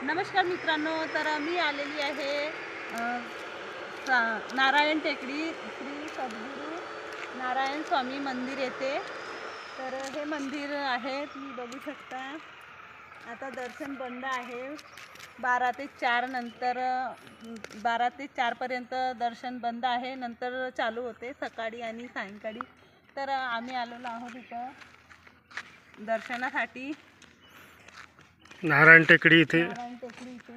नमस्कार मित्रांनो तर मी आलेली आहे सा- नारायण टेकडी श्री सद्गुरू नारायण स्वामी मंदिर येथे. तर हे मंदिर आहे तुम्ही बघू शकता. आता दर्शन बंद आहे. बारा ते चार नंतर बारा ते चारपर्यंत दर्शन बंद आहे. नंतर चालू होते सकाळी आणि सायंकाळी. तर आम्ही आलेलो आहोत इथं दर्शनासाठी. नारायण टेकडी इथे. नारायण टेकडी इथे.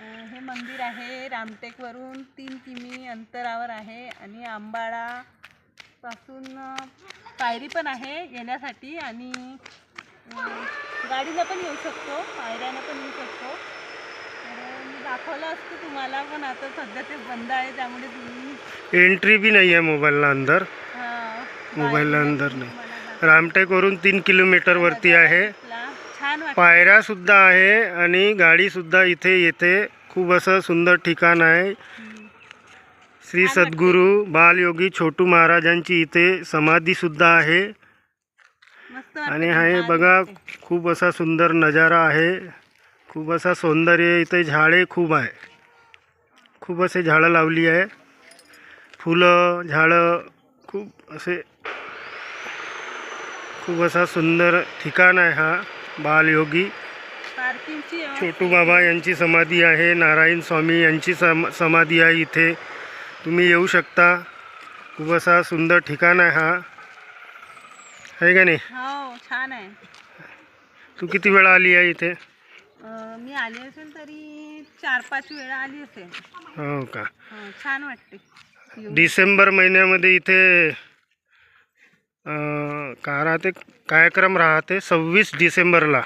अं, हे मंदिर आहे रामटेकवरून. तीन किमी अंतरावर आहे आणि आंबाळा पासून अं, पायरी पण आहे येण्यासाठी आणि अं, गाडीनं पण येऊ शकतो पायऱ्यानं पण येऊ शकतो. तर मी दाखवलं असतं तुम्हाला पण आता सध्या ते बंद आहे त्यामुळे तुम्ही एंट्री बी नाही आहे मोबाईलला अंदर. अं, मोबाईलला अंदर तुम्हाला नाही रामटेकवरून तीन किलोमीटर वरती आहे. दाखवला. छान वाटतं पायऱ्या सुद्धा आहे आणि गाडी सुद्धा इथे येते खूप असं सुंदर ठिकाण आहे. श्री सद्गुरू बालयोगी छोटू महाराजांची इथे समाधी सुद्धा आहे आणि हे बघा. खूप असा सुंदर नजारा आहे खूप असा सौंदर्य इथे झाडे खूप आहे खूप असे झाडं लावली आहे फुलं झाडं खूप असे खूप असा सुंदर ठिकाण आहे हा बालयोगी छोटू बाबा यांची समाधी आहे नारायण स्वामी यांची सम समाधी आहे इथे. तुम्ही येऊ शकता. खूप असा सुंदर ठिकाण आहे हा. आहे का नाही? हो छान आहे. तू किती वेळा आली आहे इथे? मी आली असेल तरी चार पाच वेळा आली असेल. हो का? हो, छान वाटते. डिसेंबर महिन्यामध्ये इथे काय राहते? कार्यक्रम राहते सव्वीस डिसेंबरला.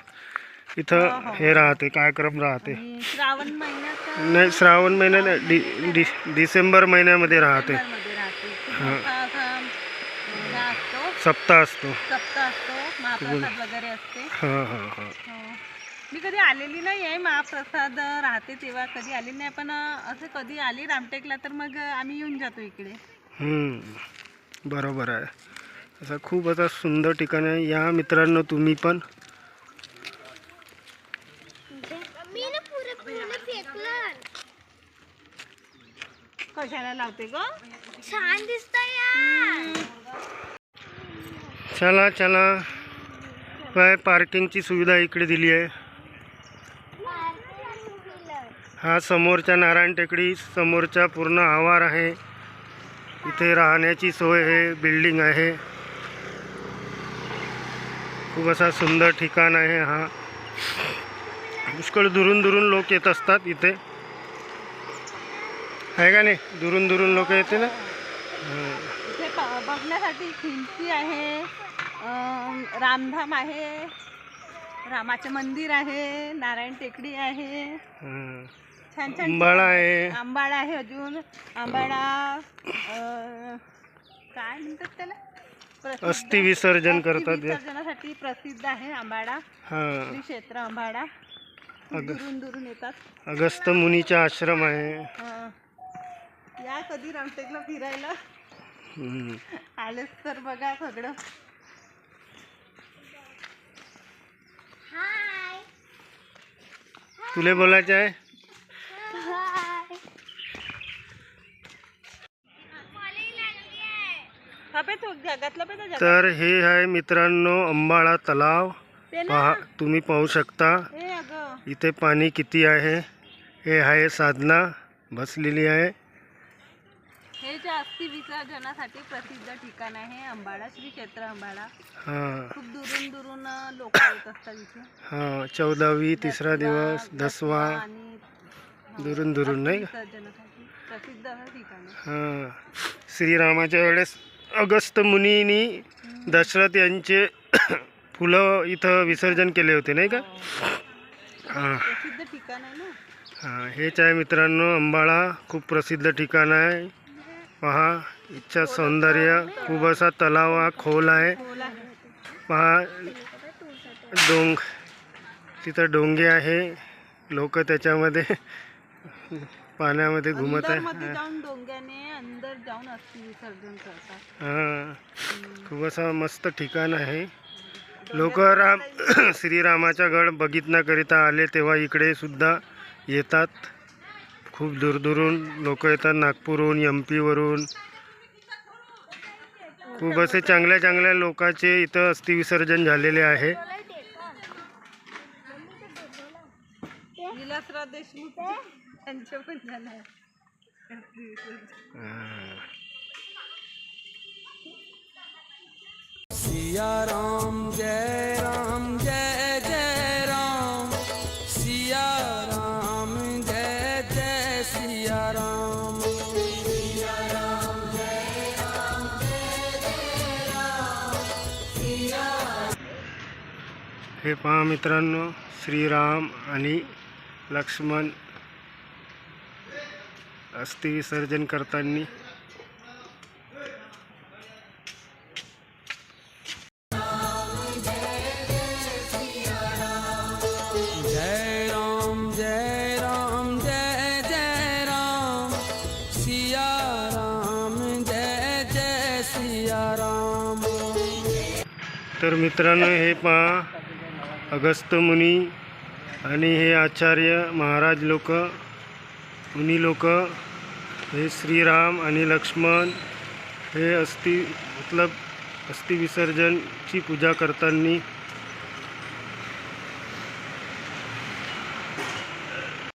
इथं हो. राहते कार्यक्रम राहते. श्रावण महिन्यात नाही श्रावण महिन्यात नाही, डि डि डिसेंबर महिन्यामध्ये राहते. हा. सप्ताह असतो. हां हां हां. मी कधी आलेली नाही आहे महाप्रसाद राहते तेव्हा कधी आली नाही. पण असं कधी आली रामटेकला तर मग आम्ही येऊन जातो इकडे. बरोबर आहे. असं खूप असा सुंदर ठिकाण आहे. या मित्रांनो तुम्ही पण. मी ना पुरे पूर्ण फेकलं. कशाला लावते ग? छान दिसतंय यार. चला चला. काय पार्किंगची सुविधा इकडे दिली आहे. हा समोरच्या नारायण टेकडी समोरचा पूर्ण आवार आहे. इथे राहण्याची सोय आहे बिल्डिंग आहे. खूप असा सुंदर ठिकाण आहे हा. पुष्कळ दुरून दुरून लोक येत असतात इथे. आहे का नाही? दुरून दुरून लोक येते ना. इथे प- बघण्यासाठी खिंची आहे. अं, रामधाम आहे. रामाचे मंदिर आहे. नारायण टेकडी आहे. हं. छान छान अंबाळा आहे. आंबाडा आहे अजून. आंबाडा अं, काय म्हणतात त्याला? अस्थि विसर्जन करतात. विसर्जनासाठी प्रसिद्ध आहे आंबाडा. हां. श्री क्षेत्र आंबाडा. अग- दुरून दुरून येतात. अगस्त मुनीचा आश्रम आहे. या कधी रामटेकला फिरायला. आलेच तर बघा सगळं. हाय तुले बोलायचं आहे तर हे आहे मित्रांनो अंबाळा तलाव. पहा तुम्ही पाहू शकता. हे इथे पाणी किती आहे? हे आहे साधना बसलेली आहे. हे जे अस्थि विसर्जनासाठी प्रसिद्ध ठिकाण आहे अंबाडा श्री क्षेत्र अंबाडा हां. खूप दुरून दुरून लोक येत असतात इथे. हां चौदावी तिसरा दिवस दसवा. हो, दुरून दुरून नाही प्रसिद्ध ठिकाण आहे. हां. श्रीरामाच्या वेळेस अगस्त मुनीनी दशरथ यांचे फुलं इथं विसर्जन केले होते नाही का? हां. ना? हां हेच आहे मित्रांनो अंबाळा. खूप प्रसिद्ध ठिकाण आहे. पहा इच्छा सौंदर्य खूप असा तलाव हा खोल आहे. खोल आहे. पहा डोंग तिथं डोंगे आहे. लोक त्याच्यामध्ये पाण्यामध्ये घुमत आहे. जाऊन अस्थि विसर्जन करतात हां खूप असं मस्त ठिकाण आहे. लोक राम श्रीरामाचा गड बघितण्याकरिता आले तेव्हा इकडे सुद्धा येतात. खूप दूरदूरून लोक येतात नागपूरहून एम पीवरून खूप असे चांगल्या चांगल्या लोकांचे इथं अस्थिविसर्जन झालेले आहे. विलासराव देशमुख त्यांचे पण झालं आहे. सिया राम जय राम जय जय राम सिया राम जय जय सिया राम हे पहा मित्रांनो श्रीराम आणि लक्ष्मण अस्थिविसर्जन करताना जय राम जय राम जय जय राम सिया राम जय जय सिया राम। तर मित्रांनो हे पहा अगस्त मुनी आणि हे आचार्य महाराज लोक मुनी लोक हे श्रीराम आणि लक्ष्मण हे अस्थि मतलब अस्थिविसर्जनची पूजा करताना